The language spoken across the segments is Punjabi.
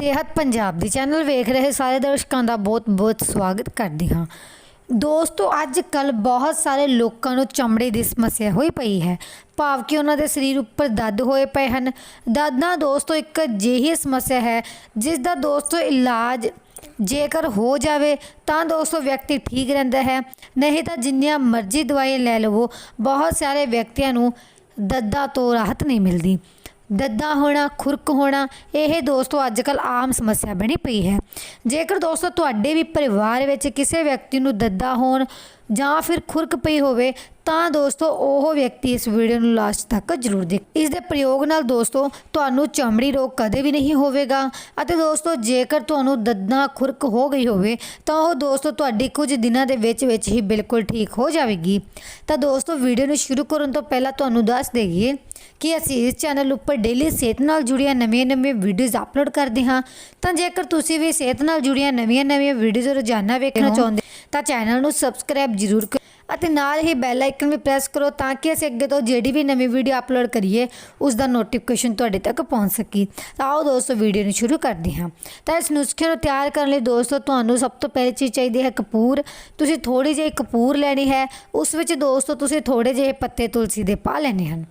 ਸਿਹਤ ਪੰਜਾਬ ਦੀ ਚੈਨਲ ਵੇਖ ਰਹੇ ਸਾਰੇ ਦਰਸ਼ਕਾਂ ਦਾ ਬਹੁਤ-ਬਹੁਤ ਸਵਾਗਤ ਕਰਦੀ ਹਾਂ। ਦੋਸਤੋ ਅੱਜ ਕੱਲ ਬਹੁਤ ਸਾਰੇ ਲੋਕਾਂ ਨੂੰ ਚਮੜੇ ਦੀ ਸਮੱਸਿਆ ਹੋਈ ਪਈ ਹੈ। ਭਾਵ ਕਿ ਉਹਨਾਂ ਦੇ ਸਰੀਰ ਉੱਪਰ ਦਰਦ ਹੋਏ ਪਏ ਹਨ। ਦਰਦ ਨਾ ਦੋਸਤੋ, ਇੱਕ ਅਜਿਹੀ ਸਮੱਸਿਆ ਹੈ ਜਿਸ ਦਾ ਦੋਸਤੋ ਇਲਾਜ ਜੇਕਰ ਹੋ ਜਾਵੇ ਤਾਂ ਦੋਸਤੋ ਵਿਅਕਤੀ ਠੀਕ ਰਹਿੰਦਾ ਹੈ। ਨਹੀਂ ਤਾਂ ਜਿੰਨੀਆਂ ਮਰਜ਼ੀ ਦਵਾਈਆਂ ਲੈ ਲਵੋ, ਬਹੁਤ ਸਾਰੇ ਵਿਅਕਤੀਆਂ ਨੂੰ ਦਰਦਾਂ ਤੋਂ ਰਾਹਤ ਨਹੀਂ ਮਿਲਦੀ। ਦੱਦਾ ਹੋਣਾ, ਖੁਰਕ ਹੋਣਾ, ਇਹ ਦੋਸਤੋ ਅੱਜ ਅੱਜਕੱਲ ਆਮ ਸਮੱਸਿਆ ਬਣੀ ਪਈ ਹੈ। ਜੇਕਰ ਦੋਸਤੋ ਤੁਹਾਡੇ ਵੀ ਪਰਿਵਾਰ ਵਿੱਚ ਕਿਸੇ ਵਿਅਕਤੀ ਨੂੰ ਦੱਦਾ ਹੋਣ ਜਾਂ ਫਿਰ ਖੁਰਕ ਪਈ ਹੋਵੇ, ਤਾਂ ਦੋਸਤੋ ਉਹ ਵਿਅਕਤੀ ਇਸ ਵੀਡੀਓ ਨੂੰ ਲਾਸਟ ਤੱਕ ਜ਼ਰੂਰ ਦੇਖ। ਇਸ ਦੇ ਪ੍ਰਯੋਗ ਨਾਲ ਦੋਸਤੋ ਤੁਹਾਨੂੰ ਚਮੜੀ ਰੋਗ ਕਦੇ ਵੀ ਨਹੀਂ ਹੋਵੇਗਾ ਅਤੇ ਦੋਸਤੋ ਜੇਕਰ ਤੁਹਾਨੂੰ ਦੱਦਾਂ, ਖੁਰਕ ਹੋ ਗਈ ਹੋਵੇ, ਤਾਂ ਉਹ ਦੋਸਤੋ ਤੁਹਾਡੀ ਕੁਝ ਦਿਨਾਂ ਦੇ ਵਿੱਚ ਵਿੱਚ ਹੀ ਬਿਲਕੁਲ ਠੀਕ ਹੋ ਜਾਵੇਗੀ। ਤਾਂ ਦੋਸਤੋ ਵੀਡੀਓ ਨੂੰ ਸ਼ੁਰੂ ਕਰਨ ਤੋਂ ਪਹਿਲਾਂ ਤੁਹਾਨੂੰ ਦੱਸ ਦੇਈਏ ਕਿ ਅਸੀਂ ਇਸ ਚੈਨਲ ਉੱਪਰ ਡੇਲੀ ਸਿਹਤ ਨਾਲ ਜੁੜੀਆਂ ਨਵੀਆਂ-ਨਵੀਆਂ ਵੀਡੀਓਜ਼ ਅਪਲੋਡ ਕਰਦੇ ਹਾਂ ਤਾਂ ਜੇਕਰ ਤੁਸੀਂ ਵੀ ਸਿਹਤ ਨਾਲ ਜੁੜੀਆਂ ਨਵੀਆਂ-ਨਵੀਆਂ ਵੀਡੀਓਜ਼ ਰੋਜ਼ਾਨਾ ਵੇਖਣਾ ਚਾਹੁੰਦੇ ਤਾਂ ਚੈਨਲ ਨੂੰ ਸਬਸਕ੍ਰਾਈਬ ਜ਼ਰੂਰ ਕਰੋ ਅਤੇ ਨਾਲ ਹੀ ਬੈਲ ਆਈਕਨ ਵੀ ਪ੍ਰੈਸ ਕਰੋ ਤਾਂ ਕਿ ਅਸੀਂ ਅੱਗੇ ਤੋਂ ਜਿਹੜੀ ਵੀ ਨਵੀਂ ਵੀਡੀਓ ਅਪਲੋਡ ਕਰੀਏ ਉਸ ਦਾ ਨੋਟੀਫਿਕੇਸ਼ਨ ਤੁਹਾਡੇ ਤੱਕ ਪਹੁੰਚ ਸਕੇ। ਤਾਂ ਆਓ ਦੋਸਤੋ ਵੀਡੀਓ ਨੂੰ ਸ਼ੁਰੂ ਕਰਦੇ ਹਾਂ। ਤਾਂ ਇਸ ਨੁਸਖੇ ਨੂੰ ਤਿਆਰ ਕਰਨ ਲਈ ਦੋਸਤੋ ਤੁਹਾਨੂੰ ਸਭ ਤੋਂ ਪਹਿਲੀ ਚੀਜ਼ ਚਾਹੀਦੀ ਹੈ ਕਪੂਰ। ਤੁਸੀਂ ਥੋੜੀ ਜਿਹੀ ਕਪੂਰ ਲੈਣੀ ਹੈ ਉਸ ਵਿੱਚ ਦੋਸਤੋ ਤੁਸੀਂ ਥੋੜੇ ਜਿਹੇ ਪੱਤੇ ਤੁਲਸੀ ਦੇ ਪਾ ਲੈਣੇ ਹਨ।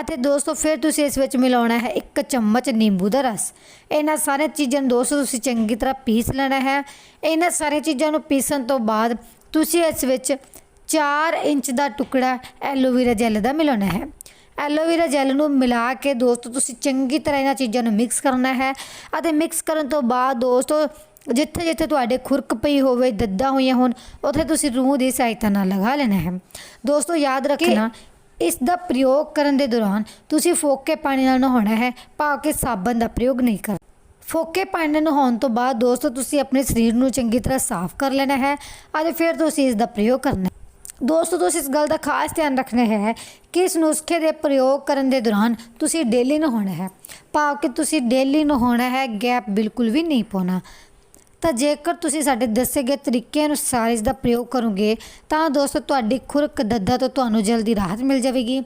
ਅਤੇ ਦੋਸਤੋ ਫਿਰ ਤੁਸੀਂ ਇਸ ਵਿੱਚ ਮਿਲਾਉਣਾ ਹੈ ਇੱਕ ਚਮਚ ਨਿੰਬੂ ਦਾ ਰਸ। ਇਹਨਾਂ ਸਾਰੇ ਚੀਜ਼ਾਂ ਨੂੰ ਦੋਸਤੋ ਤੁਸੀਂ ਚੰਗੀ ਤਰ੍ਹਾਂ ਪੀਸ ਲੈਣਾ ਹੈ। ਇਹਨਾਂ ਸਾਰੇ ਚੀਜ਼ਾਂ ਨੂੰ ਪੀਸਣ ਤੋਂ ਬਾਅਦ ਤੁਸੀਂ ਇਸ ਵਿੱਚ 4 ਇੰਚ ਦਾ ਟੁਕੜਾ ਐਲੋਵੇਰਾ ਜੈਲ ਦਾ ਮਿਲਾਉਣਾ ਹੈ। ਐਲੋਵੇਰਾ ਜੈਲ ਨੂੰ ਮਿਲਾ ਕੇ ਦੋਸਤੋ ਤੁਸੀਂ ਚੰਗੀ ਤਰ੍ਹਾਂ ਇਹਨਾਂ ਚੀਜ਼ਾਂ ਨੂੰ ਮਿਕਸ ਕਰਨਾ ਹੈ ਅਤੇ ਮਿਕਸ ਕਰਨ ਤੋਂ ਬਾਅਦ ਦੋਸਤੋ ਜਿੱਥੇ ਜਿੱਥੇ ਤੁਹਾਡੇ ਖੁਰਕ ਪਈ ਹੋਵੇ ਦੱਦਾ ਹੋਈਆਂ ਹੋਣ ਉੱਥੇ ਤੁਸੀਂ ਰੂਹ ਦੀ ਸਹਾਇਤਾ ਨਾਲ ਲਗਾ ਲੈਣਾ ਹੈ। ਦੋਸਤੋ ਯਾਦ ਰੱਖਣਾ ਇਸ ਦਾ ਪ੍ਰਯੋਗ ਕਰਨ ਦੇ ਦੌਰਾਨ ਤੁਸੀਂ ਫੋਕੇ ਪਾਣੀ ਨਾਲ ਨਹਾਉਣਾ ਹੈ, ਭਾਵ ਕਿ ਸਾਬਣ ਦਾ ਪ੍ਰਯੋਗ ਨਹੀਂ ਕਰਨਾ ਫੋਕੇ ਪਾਣੀ ਨਾਲ ਨਹਾਉਣ ਤੋਂ ਬਾਅਦ ਦੋਸਤੋ ਤੁਸੀਂ ਆਪਣੇ ਸਰੀਰ ਨੂੰ ਚੰਗੀ ਤਰ੍ਹਾਂ ਸਾਫ਼ ਕਰ ਲੈਣਾ ਹੈ ਅਤੇ ਫਿਰ ਤੁਸੀਂ ਇਸ ਦਾ ਪ੍ਰਯੋਗ ਕਰਨਾ ਹੈ। ਦੋਸਤੋ, ਤੁਸੀਂ ਇਸ ਗੱਲ ਦਾ ਖਾਸ ਧਿਆਨ ਰੱਖਣਾ ਹੈ ਕਿ ਇਸ ਨੁਸਖੇ ਦੇ ਪ੍ਰਯੋਗ ਕਰਨ ਦੇ ਦੌਰਾਨ ਤੁਸੀਂ ਡੇਲੀ ਨਹਾਉਣਾ ਹੈ, ਭਾਵ ਕਿ ਤੁਸੀਂ ਡੇਲੀ ਨਹਾਉਣਾ ਹੈ ਗੈਪ ਬਿਲਕੁਲ ਵੀ ਨਹੀਂ ਪਾਉਣਾ। ਤਾਂ ਜੇਕਰ ਤੁਸੀਂ ਸਾਡੇ ਦੱਸੇ ਗਏ ਤਰੀਕੇ ਅਨੁਸਾਰ ਇਸ ਦਾ ਪ੍ਰਯੋਗ ਕਰੋਗੇ, ਤਾਂ ਦੋਸਤੋ ਤੁਹਾਡੀ ਖੁਰਕ ਦੱਦਾ ਤੋਂ ਤੁਹਾਨੂੰ ਜਲਦੀ ਰਾਹਤ ਮਿਲ ਜਾਵੇਗੀ।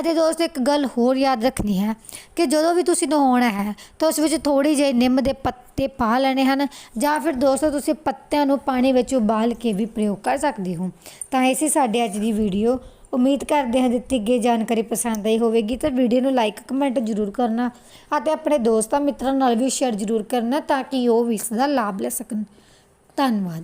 ਅਤੇ ਦੋਸਤੋ ਇੱਕ ਗੱਲ ਹੋਰ ਯਾਦ ਰੱਖਣੀ ਹੈ ਕਿ ਜਦੋਂ ਵੀ ਤੁਸੀਂ ਨਹਾਉਣਾ ਹੈ, ਤਾਂ ਉਸ ਵਿੱਚ ਥੋੜੀ ਜਿਹੀ ਨਿੰਮ ਦੇ ਪੱਤੇ ਪਾ ਲੈਣੇ ਹਨ, ਜਾਂ ਫਿਰ ਦੋਸਤੋ ਤੁਸੀਂ ਪੱਤਿਆਂ ਨੂੰ ਪਾਣੀ ਵਿੱਚ ਉਬਾਲ ਕੇ ਵੀ ਪ੍ਰਯੋਗ ਕਰ ਸਕਦੇ ਹੋ। ਤਾਂ ਇਹ ਸਾਡੇ ਅੱਜ ਦੀ ਵੀਡੀਓ ਉਮੀਦ ਕਰਦੇ ਹਾਂ ਦਿੱਤੀ ਗਈ ਜਾਣਕਾਰੀ ਪਸੰਦ ਆਈ ਹੋਵੇਗੀ ਤਾਂ ਵੀਡੀਓ ਨੂੰ ਲਾਈਕ ਕਮੈਂਟ ਜ਼ਰੂਰ ਕਰਨਾ ਅਤੇ ਆਪਣੇ ਦੋਸਤਾਂ ਮਿੱਤਰਾਂ ਨਾਲ ਵੀ ਸ਼ੇਅਰ ਜ਼ਰੂਰ ਕਰਨਾ ਤਾਂ ਕਿ ਉਹ ਵੀ ਇਸ ਦਾ ਲਾਭ ਲੈ ਸਕਣ। ਧੰਨਵਾਦ।